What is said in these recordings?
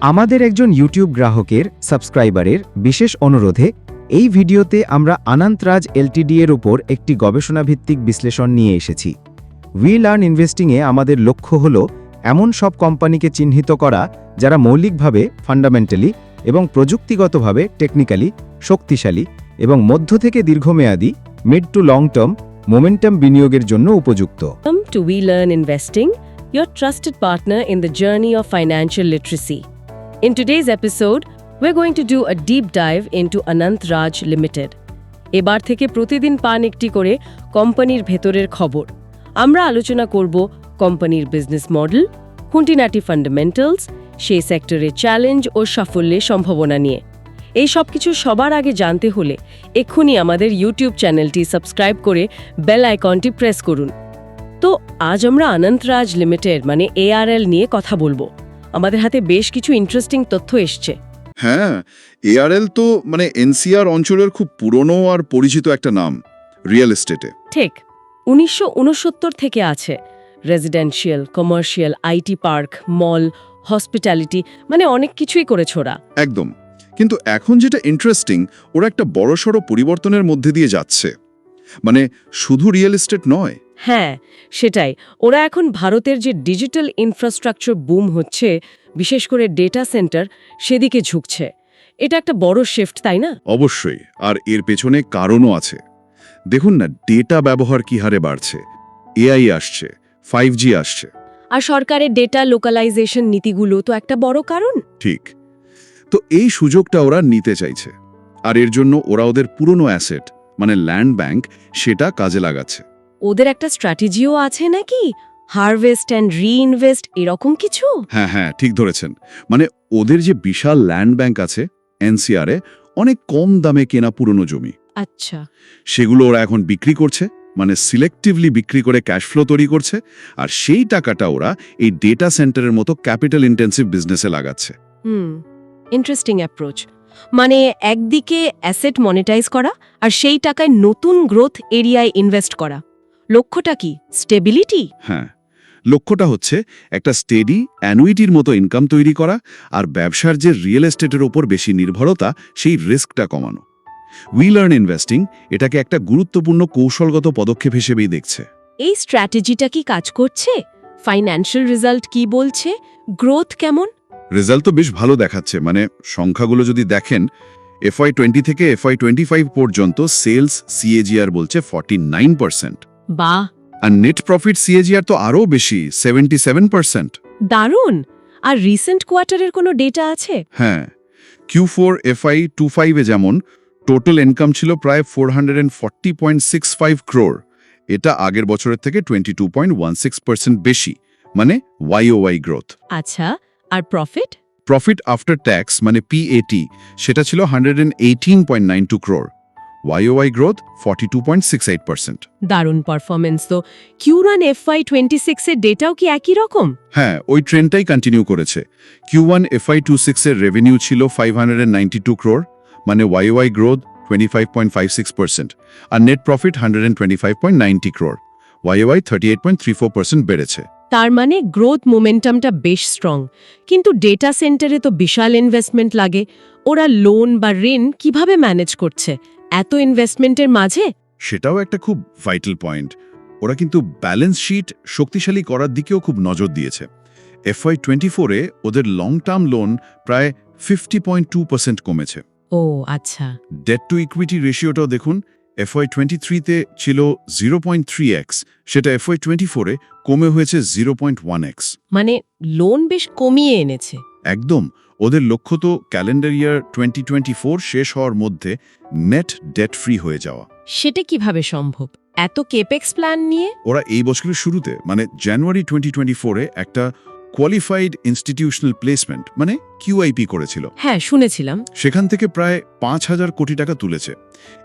আমাদের একজন ইউটিউব গ্রাহকের সাবস্ক্রাইবারের বিশেষ অনুরোধে এই ভিডিওতে আমরা আনন্তরাজ এলটিডি এর উপর একটি গবেষণাভিত্তিক বিশ্লেষণ নিয়ে এসেছি। উই লার্ন ইনভেস্টিংয়ে আমাদের লক্ষ্য হল এমন সব কোম্পানিকে চিহ্নিত করা যারা মৌলিকভাবে ফান্ডামেন্টালি এবং প্রযুক্তিগতভাবে টেকনিক্যালি শক্তিশালী এবং মধ্য থেকে দীর্ঘমেয়াদী mid to long term momentum বিনিয়োগের জন্য উপযুক্ত। Learn Investing, your trusted partner in the journey of financial literacy. In today's episode, we're going to do a deep dive into Anant Raj Limited. এবার থেকে প্রতিদিন পান একটি করে কোম্পানির ভেতরের খবর আমরা আলোচনা করব কোম্পানির বিজনেস মডেল খুঁটিনাটি ফান্ডামেন্টালস সেই সেক্টরের চ্যালেঞ্জ ও সাফল্যের সম্ভাবনা নিয়ে এই সব কিছু সবার আগে জানতে হলে এক্ষুনি আমাদের ইউটিউব চ্যানেলটি সাবস্ক্রাইব করে বেল আইকনটি প্রেস করুন তো আজ আমরা অনন্তরাজ লিমিটেড মানে এআরএল নিয়ে কথা বলব। আমাদের হাতে বেশ কিছু ইন্টারেস্টিং তথ্য এসছে। হ্যাঁ এআরএল তো মানে এনসিআর অঞ্চলের খুব পুরনো আর পরিচিত একটা নাম রিয়েল এস্টেটে ঠিক উনিশশো উনসত্তর থেকে আছে। Residential commercial IT park mall hospitality মানে অনেক কিছুই করেছে ওরা। একদম কিন্তু এখন যেটা ইন্টারেস্টিং ওরা একটা বড়সড় পরিবর্তনের মধ্যে দিয়ে যাচ্ছে। মানে শুধু রিয়েল এস্টেট নয় হ্যাঁ সেটাই। ওরা এখন ভারতের যে ডিজিটাল ইনফ্রাস্ট্রাকচার বুম হচ্ছে বিশেষ করে ডেটা সেন্টার সেদিকে ঝুঁকছে। এটা একটা বড় শিফট তাই না? অবশ্যই আর এর পেছনে কারণও আছে। দেখুন না ডেটা ব্যবহার কি হারে বাড়ছে? এআই আসছে ফাইভ জি আসছে। আর সরকারের ডেটা লোকালাইজেশন নীতিগুলো তো একটা বড় কারণ। ঠিক। তো এই সুযোগটা ওরা নিতে চাইছে। আর এর জন্য ওরা ওদের পুরনো অ্যাসেট মানে ল্যান্ড ব্যাংক সেটা কাজে লাগাচ্ছে। ওদের একটা স্ট্র্যাটেজিও আছে নাকি? হারভেস্ট অ্যান্ড রিইনভেস্ট এরকম কিছু? হ্যাঁ হ্যাঁ ঠিক ধরেছেন। মানে ওদের যে বিশাল ল্যান্ড ব্যাংক আছে এনসিআরে অনেক কম দামে কেনা পুরনো জমি। আচ্ছা। সেগুলো ওরা এখন বিক্রি করছে মানে সিলেক্টিভলি বিক্রি করে ক্যাশ ফ্লো তৈরি করছে আর সেই টাকাটা ওরা এই ডেটা সেন্টারের মতো ক্যাপিটাল ইন্টেন্সিভ বিজনেসে লাগাচ্ছে। হুম ইন্টারেস্টিং অ্যাপ্রোচ মানে একদিকে অ্যাসেট মনিটাইজ করা আর সেই টাকায় নতুন গ্রোথ এরিয়ায় ইনভেস্ট করা। লক্ষ্যটা কি? স্টেবিলিটি হ্যাঁ লক্ষ্যটা হচ্ছে একটা স্টেডি অ্যানুইটির মতো ইনকাম তৈরি করা আর ব্যবসার যে রিয়েল এস্টেটের ওপর বেশি নির্ভরতা সেই রিস্কটা কমানো। উই লার্ন ইনভেস্টিং এটাকে একটা গুরুত্বপূর্ণ কৌশলগত পদক্ষেপ হিসেবেই দেখছে। এই স্ট্র্যাটেজিটা কি কাজ করছে? ফাইন্যান্সিয়াল রেজাল্ট কি বলছে? গ্রোথ কেমন? রেজাল্ট তো বেশ ভালো দেখাচ্ছে মানে সংখ্যাগুলো যদি দেখেন এফআই টোয়েন্টি থেকে এফআই টোয়েন্টি ফাইভ পর্যন্ত সেলস সিএজিআর বলছে ফর্টি নাইন পার্সেন্ট বা আর নেট প্রফিট সিএজিআর তো আরও বেশি সেভেন্টি সেভেন পার্সেন্ট দারুণ। আর রিসেন্ট কোয়ার্টারের কোনো ডেটা আছে? হ্যাঁ কিউ ফোর এফআই টু ফাইভে যেমন টোটাল ইনকাম ছিল প্রায় four hundred and forty point six five crore এটা আগের বছরের থেকে twenty two point one six percent বেশি মানে ওয়াই গ্রোথ আচ্ছা আর প্রফিট প্রফিট আফটার ট্যাক্স মানে পিএটি সেটা ছিল hundred and eighteen point nine two crore Y growth forty two point six eight percent দারুণ পারফরমেন্স তো। কিউরান এফআই টোয়েন্টি সিক্সের ডেটাও কি একই রকম? হ্যাঁ ওই ট্রেন্ডটাই কন্টিনিউ করেছে। কিউ ওয়ান এফআই টু সিক্সের রেভিনিউ ছিল five hundred and ninety two crore মানে Y growth twenty five point five six percent R net profit hundred and twenty five point ninety crore thirty eight point three four percent বেড়েছে। তার মানে growth মোমেন্টামটা বেশ strong কিন্তু data সেন্টারে তো বিশাল investment লাগে। ওরা লোন বা ঋণ কীভাবে ম্যানেজ করছে? এত ইনভেস্টমেন্টের মাঝে? সেটাও একটা খুব ভাইটাল পয়েন্ট ওরা কিন্তু ব্যালেন্স শিট শক্তিশালী করার দিকেও খুব নজর দিয়েছে। এফআই টোয়েন্টি ফোরে ওদের লং টার্ম লোন প্রায় ফিফটি পয়েন্ট টু পার্সেন্ট কমেছে। ও আচ্ছা। ডেট টু ইকুইটি রেশিওটাও দেখুন এফআই টোয়েন্টি থ্রিতে ছিল জিরো পয়েন্ট থ্রি এক্স সেটা এফআই টোয়েন্টি ফোরে কমে হয়েছে জিরো পয়েন্ট ওয়ান এক্স মানে লোন বেশ কমিয়ে এনেছে। একদম। ওদের লক্ষ্য তো ক্যালেন্ডার ইয়ার টোয়েন্টি শেষ হওয়ার মধ্যে নেট ডেট ফ্রি হয়ে যাওয়া। সেটা কীভাবে সম্ভব? এত কেপেক্স প্ল্যান নিয়ে? ওরা এই বছরের শুরুতে মানে জানুয়ারি টোয়েন্টি একটা কোয়ালিফাইড ইনস্টিটিউশনাল প্লেসমেন্ট মানে কিউআইপি করেছিল। হ্যাঁ শুনেছিলাম। সেখান থেকে প্রায় পাঁচ হাজার কোটি টাকা তুলেছে।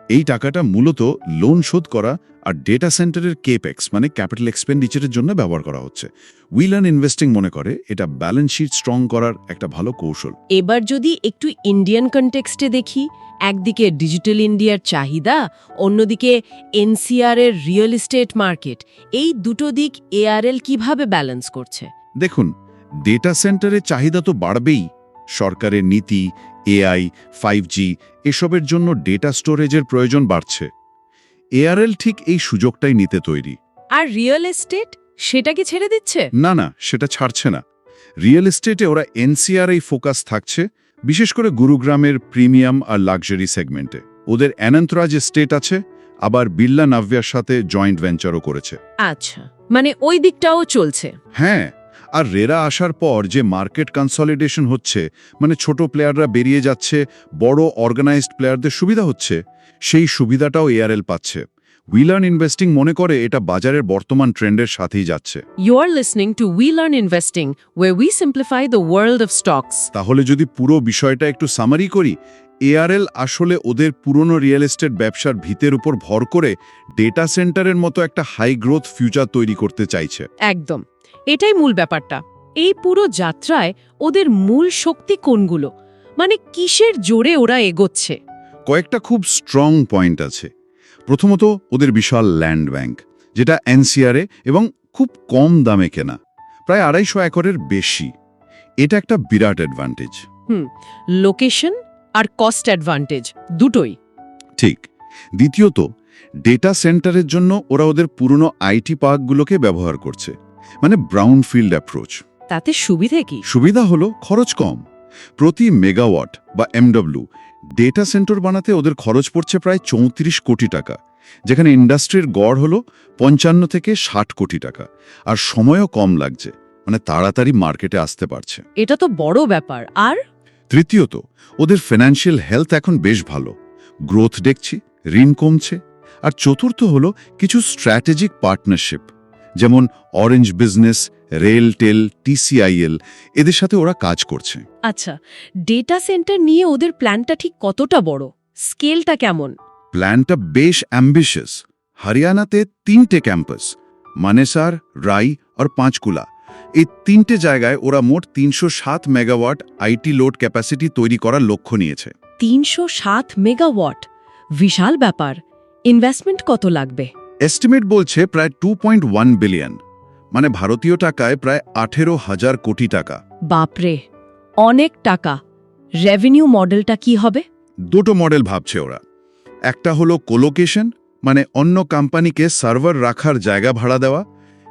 এই টাকাটা মূলত লোন শোধ করা আর ডেটা সেন্টারের কেপেক্স মানে ক্যাপিটাল এক্সপেন্ডিচারের জন্য ব্যবহার করা হচ্ছে। উইলান ইনভেস্টিং মনে করে এটা ব্যালেন্স শিট স্ট্রং করার একটা ভালো কৌশল। এবার যদি একটু ইন্ডিয়ান কনটেক্সটে দেখি একদিকে ডিজিটাল ইন্ডিয়ার চাহিদা অন্যদিকে এনসিআর এর রিয়েল এস্টেট মার্কেট এই দুটো দিক এআরএল কীভাবে ব্যালেন্স করছে? দেখুন ডেটা সেন্টারের চাহিদা তো বাড়বেই। সরকারের নীতি এআই ফাইভ জি এসবের জন্য ডেটা স্টোরেজের প্রয়োজন বাড়ছে। এআরএল ঠিক এই সুযোগটাই নিতে তৈরি। আর রিয়েল এস্টেট সেটা কি ছেড়ে দিচ্ছে? না না সেটা ছাড়ছে না। রিয়েল এস্টেটে ওরা এনসিআরআই ফোকাস থাকছে বিশেষ করে গুরুগ্রামের প্রিমিয়াম আর লাক্সারি সেগমেন্টে ওদের অ্যানন্তরাজ এস্টেট আছে আবার বিল্লা নাভ্যার সাথে জয়েন্ট ভেঞ্চারও করেছে। আচ্ছা মানে ওই দিকটাও চলছে। হ্যাঁ আর রেরা আসার পর যে মার্কেট কনসলিডেশন হচ্ছে মানে ছোট প্লেয়াররা বেরিয়ে যাচ্ছে বড় অর্গানাইজড প্লেয়ারদের সুবিধা হচ্ছে সেই সুবিধাটাও এআরএল পাচ্ছে। উইলার্ন ইনভেস্টিং মনে করে এটা বাজারের বর্তমান ট্রেন্ডের সাথেই যাচ্ছে। You are listening to we learn investing where we simplify the world of stocks তাহলে যদি পুরো বিষয়টা একটু সামারি করি এআরএল আসলে ওদের পুরনো রিয়েল এস্টেট ব্যবসার ভিতের উপর ভর করে ডেটা সেন্টারের মতো একটা হাই গ্রোথ ফিউচার তৈরি করতে চাইছে। একদম। এটাই মূল ব্যাপারটা। এই পুরো যাত্রায় ওদের মূল শক্তি কোনগুলো? মানে কিসের জোরে ওরা এগোচ্ছে? কয়েকটা খুব স্ট্রং পয়েন্ট আছে। প্রথমত ওদের বিশাল ল্যান্ড ব্যাংক যেটা এনসিআরএ এবং খুব কম দামে কেনা প্রায় আড়াইশো একরের বেশি। এটা একটা বিরাট অ্যাডভান্টেজ লোকেশন আর কস্ট অ্যাডভান্টেজ দুটোই। ঠিক। দ্বিতীয়ত ডেটা সেন্টারের জন্য ওরা ওদের পুরনো আইটি পার্কগুলোকে ব্যবহার করছে। মানে ব্রাউন ফিল্ড অ্যাপ্রোচ তাতে সুবিধে কি? সুবিধা হলো খরচ কম। প্রতি মেগাওয়াট বা এমডব্লিউ ডেটা সেন্টার বানাতে ওদের খরচ পড়ছে প্রায় চৌত্রিশ কোটি টাকা যেখানে ইন্ডাস্ট্রির গড় হলো পঞ্চান্ন থেকে ষাট কোটি টাকা। আর সময়ও কম লাগছে মানে তাড়াতাড়ি মার্কেটে আসতে পারছে। এটা তো বড় ব্যাপার। আর? তৃতীয়ত ওদের ফিনান্সিয়াল হেলথ এখন বেশ ভালো। গ্রোথ দেখছি ঋণ কমছে। আর চতুর্থ হলো কিছু স্ট্র্যাটেজিক পার্টনারশিপ যেমন orange business RailTel TCIL এদের সাথে ওরা কাজ করছে। আচ্ছা ডেটা সেন্টার নিয়ে ওদের প্ল্যানটা ঠিক কতটা বড়? স্কেলটা কেমন? প্ল্যানটা বেশ অ্যাম্বিশিয়াস হরিয়ানাতে তিনটে ক্যাম্পাস মানেসার রাই আর পাঁচকুলা। এই তিনটে জায়গায় ওরা মোট তিনশো সাত মেগাওয়াট আইটি লোড ক্যাপাসিটি তৈরি করার লক্ষ্য নিয়েছে। তিনশো সাত মেগাওয়াট বিশাল ব্যাপার। ইনভেস্টমেন্ট কত লাগবে? এস্টিমেট বলছে প্রায় টু পয়েন্ট ওয়ান বিলিয়ন মানে ভারতীয় টাকায় প্রায় আঠেরো হাজার কোটি টাকা। বাপরে অনেক টাকা। রেভিনিউ মডেলটা কি হবে? দুটো মডেল ভাবছে ওরা। একটা হলো কোলোকেশন মানে অন্য কোম্পানিকে সার্ভার রাখার জায়গা ভাড়া দেওয়া।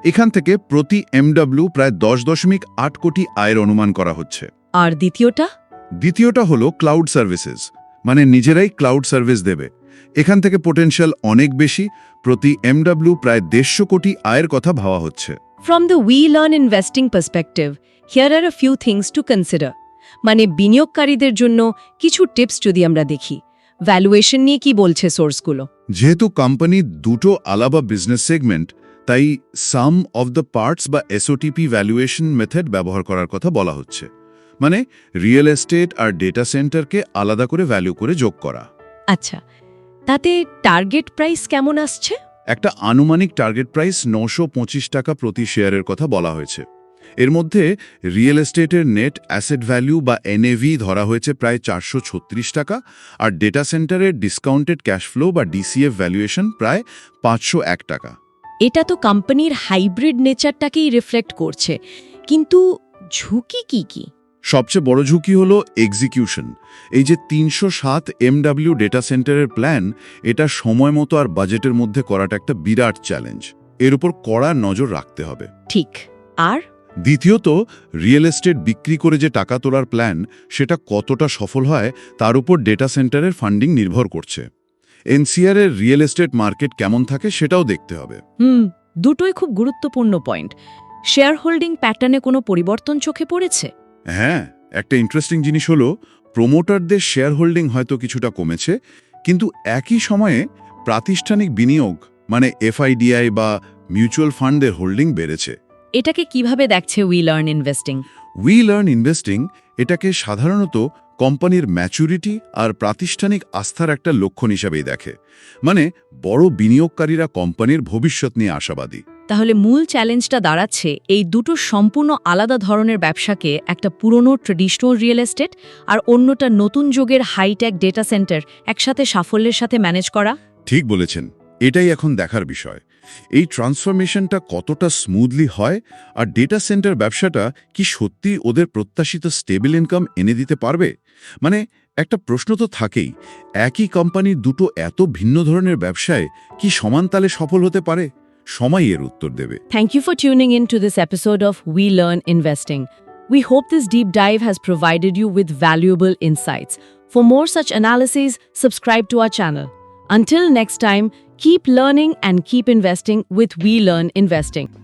এখান থেকে প্রতি এমডব্লিউ প্রায় দশ দশমিক আট কোটি আয়ের অনুমান করা হচ্ছে। আর দ্বিতীয়টা? দ্বিতীয়টা হলো ক্লাউড সার্ভিসেস মানে নিজেরাই ক্লাউড সার্ভিস দেবে। এখান থেকে পোটেনশিয়াল অনেক বেশি প্রতি এমডব্লিউ প্রায় দেড়শো কোটি আয়ের কথা ভাবা হচ্ছে। From the we learn investing perspective here are a few things to consider মানে বিনিয়োগকারীদের জন্য কিছু টিপস যদি আমরা দেখি। ভ্যালুয়েশন নিয়ে কি বলছে সোর্সগুলো যেহেতু কোম্পানি দুটো আলাদা বিজনেস সেগমেন্ট তাই সাম অফ দ্য পার্টস বা এসওটিপি ভ্যালুয়েশন মেথড ব্যবহার করার কথা বলা হচ্ছে। মানে রিয়েল এস্টেট আর ডেটা সেন্টারকে আলাদা করে ভ্যালু করে যোগ করা। আচ্ছা তাতে টার্গেট প্রাইস কেমন আসছে? একটা আনুমানিক টার্গেট প্রাইস নশো টাকা প্রতি শেয়ারের কথা বলা হয়েছে। এর মধ্যে রিয়েল এস্টেটের নেট অ্যাসেট ভ্যালু বা এনএভি ধরা হয়েছে প্রায় চারশো ছত্রিশ টাকা আর ডেটা সেন্টারের ডিসকাউন্টেড ক্যাশ ফ্লো বা ডিসিএফ ভ্যালুয়েশন প্রায় পাঁচশো এক টাকা। এটা তো কোম্পানির হাইব্রিড নেচারটাকেই রিফ্লেক্ট করছে। কিন্তু ঝুঁকি কি কি? সবচেয়ে বড় ঝুঁকি হলো এক্সিকিউশন এই যে তিনশো সাত এমডাব্লিউ ডেটা সেন্টারের প্ল্যান এটা সময় মতো আর বাজেটের মধ্যে করাটা একটা বিরাট চ্যালেঞ্জ এর উপর কড়া নজর রাখতে হবে। ঠিক। আর? দ্বিতীয়ত রিয়েল এস্টেট বিক্রি করে যে টাকা তোলার প্ল্যান সেটা কতটা সফল হয় তার উপর ডেটা সেন্টারের ফান্ডিং নির্ভর করছে। এনসিআর এর রিয়েল এস্টেট মার্কেট কেমন থাকে সেটাও দেখতে হবে। হুম দুটোই খুব গুরুত্বপূর্ণ পয়েন্ট শেয়ার হোল্ডিং প্যাটার্নে কোনো পরিবর্তন চোখে পড়েছে? হ্যাঁ একটা ইন্টারেস্টিং জিনিস হলো প্রোমোটারদের শেয়ার হোল্ডিং হয়তো কিছুটা কমেছে কিন্তু একই সময়ে প্রাতিষ্ঠানিক বিনিয়োগ মানে এফআইডিআই বা মিউচুয়াল ফান্ডের হোল্ডিং বেড়েছে। এটাকে কীভাবে দেখছে we learn investing we learn investing এটাকে সাধারণত কোম্পানির ম্যাচুরিটি আর প্রাতিষ্ঠানিক আস্থার একটা লক্ষণ হিসাবেই দেখে। মানে বড় বিনিয়োগকারীরা কোম্পানির ভবিষ্যৎ নিয়ে আশাবাদী। তাহলে মূল চ্যালেঞ্জটা দাঁড়াচ্ছে এই দুটো সম্পূর্ণ আলাদা ধরনের ব্যবসাকে, একটা পুরনো ট্রেডিশনাল রিয়েল এস্টেট আর অন্যটা নতুন যুগের হাইটেক ডেটা সেন্টার একসাথে সাফল্যের সাথে ম্যানেজ করা? ঠিক বলেছেন। এটাই এখন দেখার বিষয়। এই ট্রান্সফরমেশনটা কতটা স্মুথলি হয় আর ডেটা সেন্টার ব্যবসাটা কি সত্যি ওদের প্রত্যাশিত স্টেবল ইনকাম এনে দিতে পারবে? মানে একটা প্রশ্ন তো থাকেই, একই কোম্পানির দুটো এত ভিন্ন ধরনের ব্যবসায় কি সমান তালে সফল হতে পারে? সময় এর উত্তর দেবে Thank you for tuning in to this episode of We Learn Investing. We hope this deep dive has provided you with valuable insights. For more such analyses, subscribe to our channel. Until next time, keep learning and keep investing with We Learn Investing.